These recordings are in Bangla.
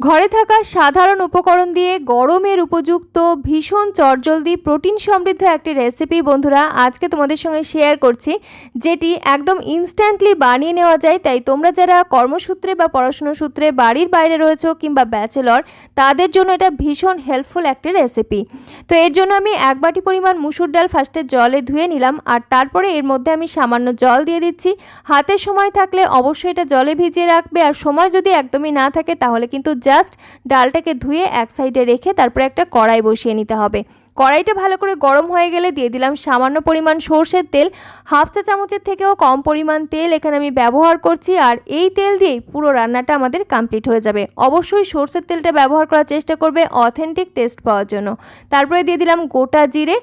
ঘরে থাকা সাধারণ উপকরণ দিয়ে গরমের উপযুক্ত, ভীষণ চটজলদি, প্রোটিন সমৃদ্ধ একটি রেসিপি বন্ধুরা আজকে তোমাদের সঙ্গে শেয়ার করছি, যেটি একদম ইনস্ট্যান্টলি বানিয়ে নেওয়া যায়। তাই তোমরা যারা কর্মসূত্রে বা পড়াশুনো সূত্রে বাড়ির বাইরে রয়েছো কিংবা ব্যাচেলর তাদের জন্য এটা ভীষণ হেল্পফুল একটি রেসিপি তো এর জন্য আমি এক বাটি পরিমাণ মুসুর ডাল ফার্স্টে জলে ধুয়ে নিলাম, আর তারপরে এর মধ্যে আমি সামান্য জল দিয়ে দিচ্ছি। হাতে সময় থাকলে অবশ্যই এটা জলে ভিজিয়ে রাখবে, আর সময় যদি একদমই না থাকে, তাহলে কিন্তু জাস্ট ডালটাকে ধুয়ে এক সাইডে রেখে তারপরে একটা কড়াই বসিয়ে নিতে হবে। কড়াইটা ভালো করে গরম হয়ে গেলে দিয়ে দিলাম সামান্য পরিমাণ সর্ষের তেল। হাফ চা চামচের থেকেও কম পরিমাণ তেল এখানে আমি ব্যবহার করছি আর এই তেল দিয়েই পুরো রান্নাটা আমাদের কমপ্লিট হয়ে যাবে। অবশ্যই সর্ষের তেলটা ব্যবহার করার চেষ্টা করবে অথেন্টিক টেস্ট পাওয়ার জন্য। তারপরে দিয়ে দিলাম গোটা জিরে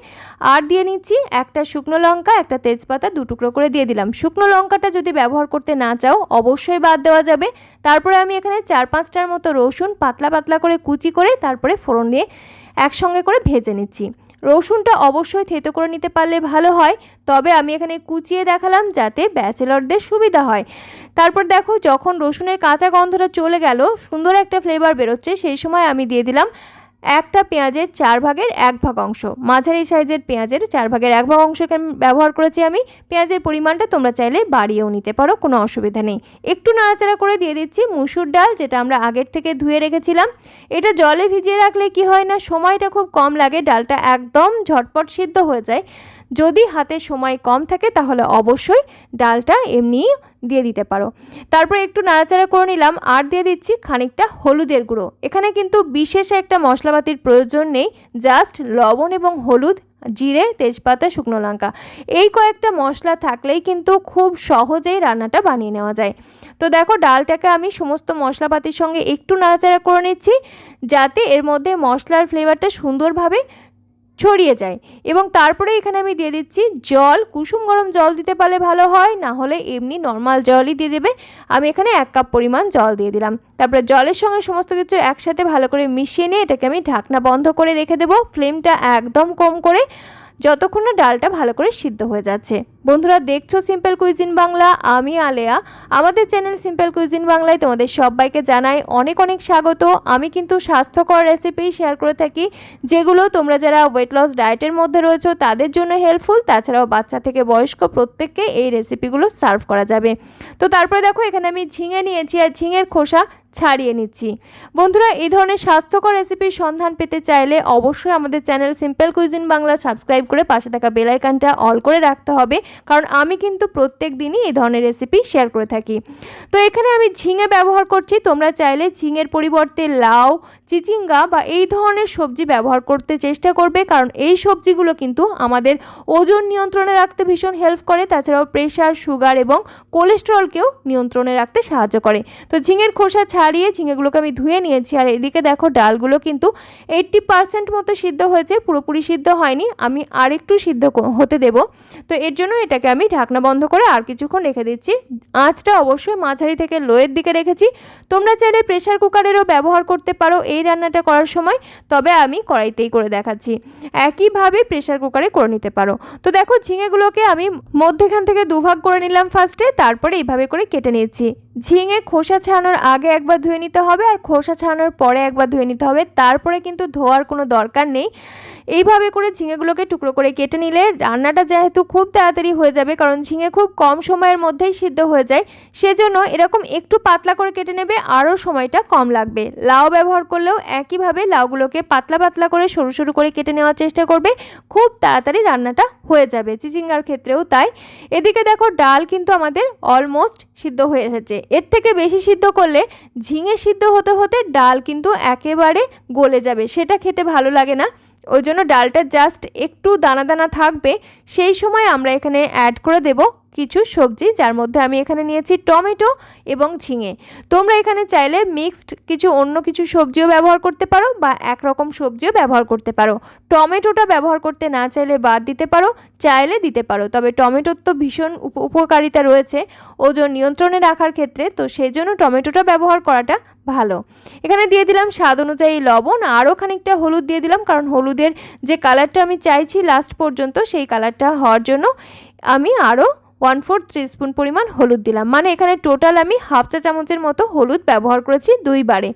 আর দিয়ে নিচ্ছি একটা শুকনো লঙ্কা, একটা তেজপাতা দু টুকরো করে দিয়ে দিলাম। শুকনো লঙ্কাটা যদি ব্যবহার করতে না চাও অবশ্যই বাদ দেওয়া যাবে। তারপরে আমি এখানে চার পাঁচটার মতো রসুন পাতলা পাতলা করে কুচি করে তারপরে ফোড়ন দিয়ে একসঙ্গে করে ভেজে নিচ্ছি। রসুনটা অবশ্যই থেতো করে নিতে পারলে ভালো হয়, তবে আমি এখানে কুচিয়ে দেখালাম যাতে ব্যাচেলরদের সুবিধা হয়। তারপর দেখো, যখন রসুনের কাঁচা গন্ধটা চলে গেল, সুন্দর একটা ফ্লেভার বেরোচ্ছে, সেই সময় আমি দিয়ে দিলাম একটা পেঁয়াজের চার ভাগের এক ভাগ অংশ। মাঝারি সাইজের পেঁয়াজের চার ভাগের এক ভাগ অংশ ব্যবহার করেছি আমি। পেঁয়াজের পরিমাণটা তোমরা চাইলে বাড়িয়েও নিতে পারো, কোনো অসুবিধা নেই। একটু নাড়াচাড়া করে দিয়ে দিচ্ছি মুসুর ডাল, যেটা আমরা আগের থেকে ধুয়ে রেখেছিলাম। এটা জলে ভিজিয়ে রাখলে কি হয় না, সময়টা খুব কম লাগে, ডালটা একদম ঝটপট সিদ্ধ হয়ে যায়। যদি হাতে সময় কম থাকে তাহলে অবশ্যই ডালটা এমনি দিয়ে দিতে পারো। তারপরে একটু নাড়াচাড়া করে নিলাম, আর দিয়ে দিচ্ছি খানিকটা হলুদের গুঁড়ো। এখানে কিন্তু বিশেষ একটা মশলাপাতির প্রয়োজন নেই, জাস্ট লবণ এবং হলুদ, জিরে, তেজপাতা, শুকনো লঙ্কা। এই কয়েকটা মশলা থাকলেই কিন্তু খুব সহজেই রান্নাটা বানিয়ে নেওয়া যায়। তো দেখো, ডালটাকে আমি সমস্ত মশলাপাতির সঙ্গে একটু নাড়াচাড়া করে নিচ্ছি, যাতে এর মধ্যে মশলার ফ্লেভারটা সুন্দরভাবে ছড়িয়ে যায়। এবং তারপরে এখানে আমি দিয়ে দিচ্ছি জল। কুসুম গরম জল দিতে পারলে ভালো হয়, না হলে এমনি নর্মাল জলই দিয়ে দেবে। আমি এখানে এক কাপ পরিমাণ জল দিয়ে দিলাম। তারপরে জলের সঙ্গে সমস্ত কিছু একসাথে ভালো করে মিশিয়ে নিয়ে এটাকে আমি ঢাকনা বন্ধ করে রেখে দেবো। ফ্লেমটা একদম কম করে যতক্ষণ না ডালটা ভালো করে সিদ্ধ হয়ে যাচ্ছে। বন্ধুরা, দেখছ সিম্পল কুইজিন বাংলা আমি আলেয়া। আমাদের চ্যানেল সিম্পল কুইজিন বাংলায় তোমাদের সবাইকে জানাই অনেক অনেক স্বাগত। আমি কিন্তু স্বাস্থ্যকর রেসিপি শেয়ার করে থাকি, যেগুলো তোমরা যারা ওয়েট লস ডায়েটের মধ্যে রয়েছো, তাদের জন্য হেল্পফুল তাছাড়াও বাচ্চা থেকে বয়স্ক প্রত্যেককে এই রেসিপিগুলো সার্ভ করা যাবে। তো তারপরে দেখো, এখানে আমি ঝিঙে নিয়েছি আর ঝিঙের খোসা ছাড়িয়ে নিচ্ছি। বন্ধুরা, এই ধরনের স্বাস্থ্যকর রেসিপির সন্ধান পেতে চাইলে অবশ্যই আমাদের channel simple cuisine Bangla subscribe করে পাশে থাকা বেলাইকানটা অল করে রাখতে হবে। কারণ আমি কিন্তু প্রত্যেক দিনই এই ধরনের রেসিপি শেয়ার করে থাকি। তো এখানে আমি ঝিঙে ব্যবহার করছি, তোমরা চাইলে ঝিঙের পরিবর্তে লাউ, চিচিঙ্গা বা এই ধরনের সবজি ব্যবহার করতে চেষ্টা করবে, কারণ এই সবজিগুলো কিন্তু আমাদের ওজন নিয়ন্ত্রণে রাখতে ভীষণ হেল্প করে, তাছাড়াও প্রেশার সুগার এবং কোলেস্টেরলকেও নিয়ন্ত্রণে রাখতে সাহায্য করে। তো ঝিঙের খোসা ছাড়িয়ে ঝিঙেগুলোকে আমি ধুয়ে নিয়েছি, আর এদিকে দেখো ডালগুলো কিন্তু এইট্টি পার্সেন্ট মতো সিদ্ধ হয়েছে, পুরোপুরি সিদ্ধ হয়নি, আমি আরেকটু সিদ্ধ হতে দেব। তো এর জন্য এটাকে আমি ঢাকনা বন্ধ করে আর কিছুক্ষণ রেখে দিচ্ছি। আঁচটা অবশ্যই মাঝারি থেকে লোয়ের দিকে রেখেছি। তোমরা চাইলে প্রেশার কুকারেরও ব্যবহার করতে পারো এই রান্নাটা করার সময়, তবে আমি কড়াইতেই করে দেখাচ্ছি। একইভাবে প্রেশার কুকারে করে নিতে পারো। তো দেখো, ঝিঙেগুলোকে আমি মধ্যেখান থেকে দুভাগ করে নিলাম ফার্স্টে, তারপরে এইভাবে করে কেটে নিচ্ছি। ঝিঙে খোসা ছাড়ানোর আগে একবার ধুয়ে নিতে হবে আর খোসা ছাড়ানোর পরে একবার ধুয়ে নিতে হবে। তারপরে কিন্তু ধোয়ার কোনো দরকার নেই। এইভাবে করে ঝিঙেগুলোকে টুকরো করে কেটে নিলে রান্নাটা যেহেতু খুব তাড়াতাড়ি হয়ে যাবে, কারণ ঝিঙে খুব কম সময়ের মধ্যেই সিদ্ধ হয়ে যায়। সেজন্য এরকম একটু পাতলা করে কেটে নেবে, আরও সময়টা কম লাগবে। লাউ ব্যবহার করলেও একইভাবে লাউগুলোকে পাতলা পাতলা করে সরু সরু করে কেটে নেওয়ার চেষ্টা করবে। খুব তাড়াতাড়ি রান্নাটা হয়ে যাবে, চিচিঙ্গার ক্ষেত্রেও তাই। এদিকে দেখো, ডাল কিন্তু আমাদের অলমোস্ট সিদ্ধ হয়ে এসেছে। এর থেকে বেশি সিদ্ধ করলে ঝিঙে সিদ্ধ হতে হতে ডাল কিন্তু একেবারে গলে যাবে, সেটা খেতে ভালো লাগে না। ওই জন্য ডালটা জাস্ট একটু দানা দানা থাকবে, সেই সময় আমরা এখানে অ্যাড করে দেব। কিছু সবজি, যার মধ্যে আমি এখানে নিয়েছি টমেটো এবং ঝিঙে। তোমরা এখানে চাইলে মিক্সড কিছু অন্য কিছু সবজিও ব্যবহার করতে পারো বা একরকম সবজিও ব্যবহার করতে পারো। টমেটোটা ব্যবহার করতে না চাইলে বাদ দিতে পারো, চাইলে দিতে পারো। তবে টমেটোর তো ভীষণ উপকারিতা রয়েছে ওজন নিয়ন্ত্রণে রাখার ক্ষেত্রে, তো সেই জন্য টমেটোটা ব্যবহার করাটা ভালো। এখানে দিয়ে দিলাম স্বাদ অনুযায়ী লবণ, আরও খানিকটা হলুদ দিয়ে দিলাম, কারণ হলুদের যে কালারটা আমি চাইছি লাস্ট পর্যন্ত, সেই কালারটা হওয়ার জন্য আমি আরও ওয়ান ফোর্থ থ্রি স্পুন পরিমাণ হলুদ দিলাম। মানে এখানে টোটাল আমি হাফ চা চামচের মতো হলুদ ব্যবহার করেছি দুইবারে।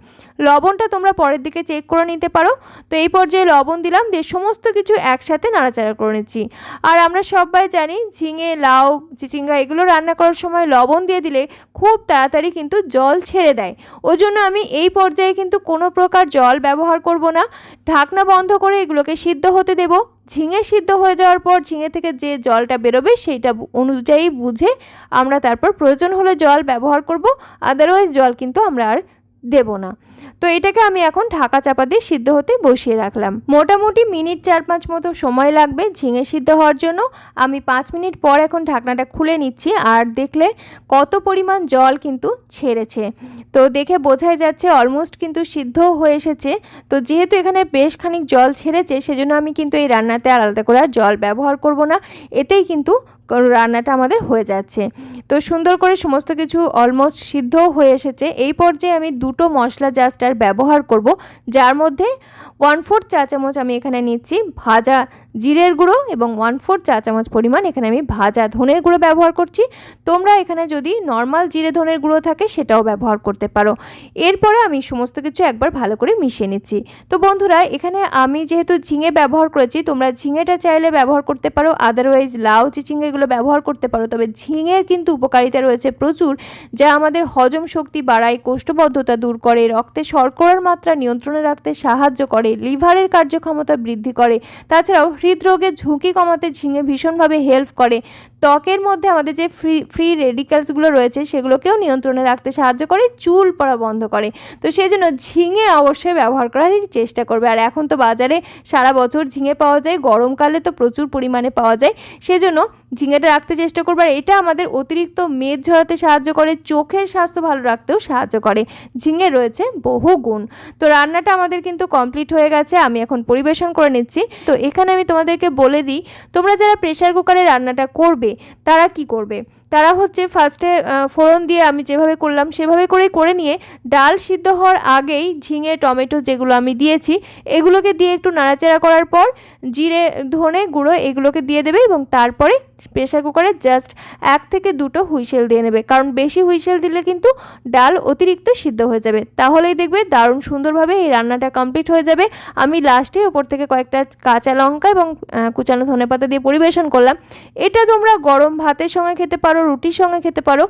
লবণটা তোমরা পরের দিকে চেক করে নিতে পারো। তো এই পর্যায়ে লবণ দিলাম, দিয়ে সমস্ত কিছু একসাথে নাড়াচাড়া করে নিচ্ছি। আর আমরা সবাই জানি, ঝিঙে, লাউ, চিচিঙ্গা এগুলো রান্না করার সময় লবণ দিয়ে দিলে খুব তাড়াতাড়ি কিন্তু জল ছেড়ে দেয়। ওই জন্য আমি এই পর্যায়ে কিন্তু কোনো প্রকার জল ব্যবহার করব না। ঢাকনা বন্ধ করে এগুলোকে সিদ্ধ হতে দেব। ঝিঙে সিদ্ধ হয়ে যাওয়ার পর ঝিঙে থেকে যে জলটা বেরোবে সেইটা অনুযায়ী বুঝে আমরা তারপর প্রয়োজন হলে জল ব্যবহার করব। আদারওয়াইজ জল কিন্তু আমরা আর দেব না। তো এটাকে আমি এখন ঢাকা চাপা দিয়ে সিদ্ধ হতে বসিয়ে রাখলাম। মোটামুটি মিনিট চার পাঁচ মতো সময় লাগবে ঝিঙে সিদ্ধ হওয়ার জন্য। আমি পাঁচ মিনিট পর এখন ঢাকনাটা খুলে নিচ্ছি আর দেখলে কত পরিমাণ জল কিন্তু ছেড়েছে। তো দেখে বোঝাই যাচ্ছে অলমোস্ট কিন্তু সিদ্ধ হয়ে এসেছে। তো যেহেতু এখানে বেশ খানিক জল ছেড়েছে, সেজন্য আমি কিন্তু এই রান্নাতে আলাদা করে আর জল ব্যবহার করব না। এতেই কিন্তু রান্নাটা আমাদের হয়ে যাচ্ছে। তো সুন্দর করে সমস্ত কিছু অলমোস্ট সিদ্ধ হয়ে এসেছে। এই পর্যায়ে আমি দুটো মশলা জাস্ট আর ব্যবহার করব, যার মধ্যে ওয়ান ফোর্থ চা চামচ আমি এখানে নিচ্ছি। ভাজা জিরের গুঁড়ো এবং ওয়ান ফোর চা চামচ পরিমাণ এখানে আমি ভাজা ধনের গুঁড়ো ব্যবহার করছি। তোমরা এখানে যদি নর্মাল জিরে ধনের গুঁড়ো থাকে সেটাও ব্যবহার করতে পারো। এরপরে আমি সমস্ত কিছু একবার ভালো করে মিশিয়ে নিচ্ছি। তো বন্ধুরা, এখানে আমি যেহেতু ঝিঙে ব্যবহার করেছি, তোমরা ঝিঙেটা চাইলে ব্যবহার করতে পারো আদারওয়াইজ লাউ, চিচিঙ্গে এগুলো ব্যবহার করতে পারো। তবে ঝিঙের কিন্তু উপকারিতা রয়েছে প্রচুর, যা আমাদের হজম শক্তি বাড়ায়, কোষ্ঠবদ্ধতা দূর করে, রক্তে শর্করার মাত্রা নিয়ন্ত্রণে রাখতে সাহায্য করে, লিভারের কার্যক্ষমতা বৃদ্ধি করে। তাছাড়াও হৃদরোগের ঝুঁকি কমাতে ঝিঙে ভীষণভাবে হেল্প করে। ত্বকের মধ্যে আমাদের যে ফ্রি ফ্রি রেডিক্যালসগুলো রয়েছে, সেগুলোকেও নিয়ন্ত্রণে রাখতে সাহায্য করে, চুল পড়া বন্ধ করে। তো সেই জন্য ঝিঙে অবশ্যই ব্যবহার করার চেষ্টা করবে। আর এখন তো বাজারে সারা বছর ঝিঙে পাওয়া যায়, গরমকালে তো প্রচুর পরিমাণে পাওয়া যায়। সেজন্য ঝিঙেটা রাখতে চেষ্টা করবে। আর এটা আমাদের অতিরিক্ত মেদ ঝরাতে সাহায্য করে, চোখের স্বাস্থ্য ভালো রাখতেও সাহায্য করে। ঝিঙে রয়েছে বহু গুণ তো রান্নাটা আমাদের কিন্তু কমপ্লিট হয়ে গেছে। আমি এখন পরিবেশন করে নিচ্ছি। তো এখানে আমি তোমাদেরকে বলে দিই তোমরা যারা প্রেশার কুকারে রান্নাটা করবে তারা কি করবে? তারা হচ্ছে ফার্স্টে ফোড়ন দিয়ে আমি যেভাবে করলাম সেভাবে করে করে নিয়ে ডাল সিদ্ধ হওয়ার আগেই ঝিঙে, টমেটো যেগুলো আমি দিয়েছি, এগুলোকে দিয়ে একটু নাড়াচাড়া করার পর জিরে, ধনে গুঁড়ো এগুলোকে দিয়ে দেবে এবং তারপরে প্রেশার কুকারে জাস্ট এক থেকে দুটো হুইসেল দিয়ে নেবে। কারণ বেশি হুইসেল দিলে কিন্তু ডাল অতিরিক্ত সিদ্ধ হয়ে যাবে। তাহলেই দেখবে দারুণ সুন্দরভাবে এই রান্নাটা কমপ্লিট হয়ে যাবে। আমি লাস্টে ওপর থেকে কয়েকটা কাঁচা লঙ্কা এবং কুচানো ধনে পাতা দিয়ে পরিবেশন করলাম। এটা তোমরা গরম ভাতের সঙ্গে খেতে পারো। রুটির সঙ্গে খেতে পারো।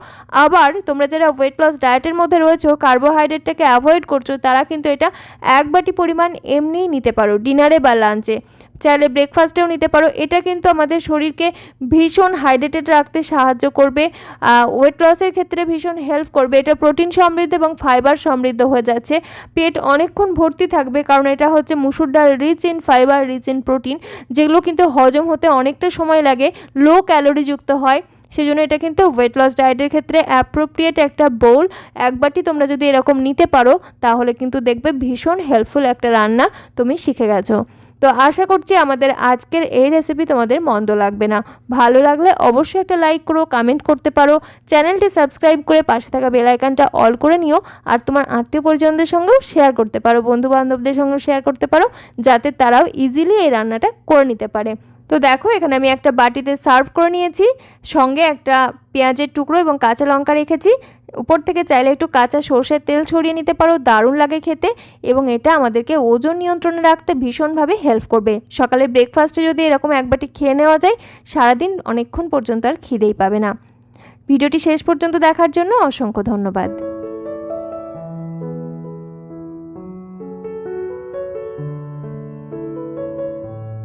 আবার তোমরা যারা ওয়েট লস ডায়েটের মধ্যে রয়েছো কার্বোহাইড্রেটটাকে অ্যাভয়েড করছ, তারা কিন্তু এটা এক বাটি পরিমাণ এমনিই নিতে পারো ডিনারে বা লাঞ্চে চাইলে ব্রেকফাস্টেও নিতে পারো। এটা কিন্তু আমাদের শরীরকে ভীষণ হাইড্রেটেড রাখতে সাহায্য করবে। ওয়েট লসের ক্ষেত্রে ভীষণ হেল্প করবে। এটা প্রোটিন সমৃদ্ধ এবং ফাইবার সমৃদ্ধ হয়ে যাচ্ছে। পেট অনেকক্ষণ ভর্তি থাকবে, কারণ এটা হচ্ছে মুসুর ডাল rich in fibre rich in protein যেগুলো কিন্তু হজম হতে অনেকটা সময় লাগে লো ক্যালোরিযুক্ত হয়। সেজন্য এটা কিন্তু ওয়েট লস ডায়েটের ক্ষেত্রে অ্যাপ্রোপ্রিয়েট একটা বোল এক বাটি তোমরা যদি এরকম নিতে পারো, তাহলে কিন্তু দেখবে ভীষণ হেল্পফুল একটা রান্না তুমি শিখে গেছো। তো আশা করছি আমাদের আজকের এই রেসিপি তোমাদের মন্দ লাগবে না। ভালো লাগলে অবশ্যই একটা লাইক করো কমেন্ট করতে পারো। চ্যানেলটি সাবস্ক্রাইব করে পাশে থাকা বেলাইকানটা অল করে নিও, আর তোমার আত্মীয় পরিজনদের সঙ্গেও শেয়ার করতে পারো বন্ধু বান্ধবদের সঙ্গেও শেয়ার করতে পারো, যাতে তারাও ইজিলি এই রান্নাটা করে নিতে পারে। তো দেখো, এখানে আমি একটা বাটিতে সার্ভ করে নিয়েছি, সঙ্গে একটা পেঁয়াজের টুকরো এবং কাঁচা লঙ্কা রেখেছি। উপর থেকে চাইলে একটু কাঁচা সর্ষের তেল ছড়িয়ে নিতে পারো, দারুণ লাগে খেতে এবং এটা আমাদেরকে ওজন নিয়ন্ত্রণে রাখতে ভীষণভাবে হেল্প করবে। সকালে ব্রেকফাস্টে যদি এরকম এক বাটি খেয়ে নেওয়া যায়, সারাদিন অনেকক্ষণ পর্যন্ত আর খিদেই পাবে না। ভিডিওটি শেষ পর্যন্ত দেখার জন্য অসংখ্য ধন্যবাদ।